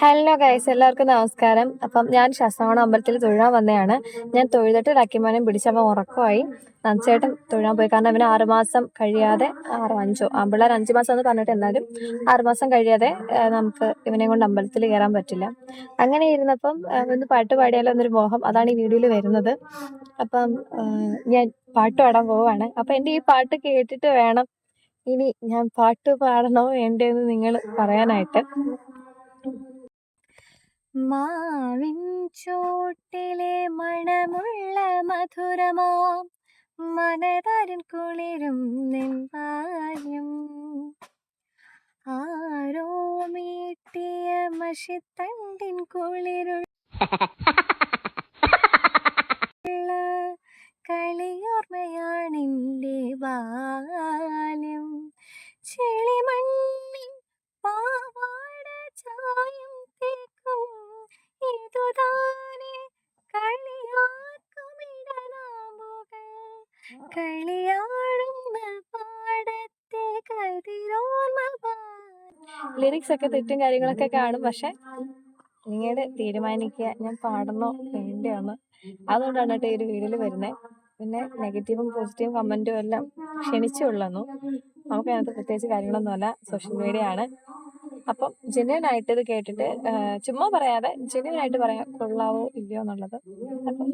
Hello guys എല്ലാവർക്കും നമസ്കാരം. അപ്പം ഞാൻ ശസ്തവണ അമ്പലത്തിൽ തൊഴാൻ വന്നതാണ് ഞാൻ തൊഴുതിട്ട് ലക്കിമാനം പിടിച്ചപ്പോൾ ഉറക്കമായി. നഞ്ചേട്ടൻ തൊഴാൻ പോയി. കാരണം അവന് ആറുമാസം കഴിയാതെ ആറോ അഞ്ചോ ആമ്പിള്ളേർ അഞ്ച് മാസം എന്ന് പറഞ്ഞിട്ട് എന്നാലും ആറുമാസം കഴിയാതെ നമുക്ക് ഇവനെ കൊണ്ട് അമ്പലത്തിൽ കയറാൻ പറ്റില്ല. അങ്ങനെ ഇരുന്നപ്പം ഒന്ന് പാട്ട് പാടിയാലോ എന്നൊരു മോഹം അതാണ് ഈ വീഡിയോയിൽ വരുന്നത്. അപ്പം ഞാൻ പാട്ട് പാടാൻ പോവാണ് അപ്പം എന്റെ ഈ പാട്ട് കേട്ടിട്ട് വേണം ഇനി ഞാൻ പാട്ട് പാടണോ വേണ്ടേന്ന് നിങ്ങൾ പറയാനായിട്ട്. മാവിൻ ചോട്ടിലെ മണമുള്ള മധുരമോ? മനതരൻ കുളിരും നെമ്പായും. ആരോ മീട്ടിയ മഷിത്തണ്ടിൻ കുളിരുള്ള കളിയോർമ്മയാണെന്റെ ബാല്യം. ചെളിമണ്ണിൻ ഇതുതാനെ കളിയാക്കുമിടനാമ്പുകൾ. കളിയാടുന്ന പാടത്തെ കതിരോർമ്മ ലിറിക്സ് ഒക്കെ തെറ്റും കാര്യങ്ങളൊക്കെ കാണും. പക്ഷെ പിന്നീട് തീരുമാനിക്കുക ഞാൻ പാടണോ വേണ്ടയോന്ന് അതുകൊണ്ടാണ് കേട്ടോ ഈ ഒരു വീഡിയോയിൽ വരുന്നത് പിന്നെ നെഗറ്റീവും പോസിറ്റീവും കമന്റും എല്ലാം ക്ഷണിച്ചുള്ളൂ നമുക്ക് അതിനകത്ത് പ്രത്യേകിച്ച് കാര്യങ്ങളൊന്നുമല്ല. സോഷ്യൽ മീഡിയ ആണ് അപ്പം ജെന്യൻ ആയിട്ട് ഇത് കേട്ടിട്ട് ചുമ്മാ പറയാതെ ജെന്യൻ ആയിട്ട് പറയാം കൊള്ളാവോ ഇല്ലയോ എന്നുള്ളത്. അപ്പം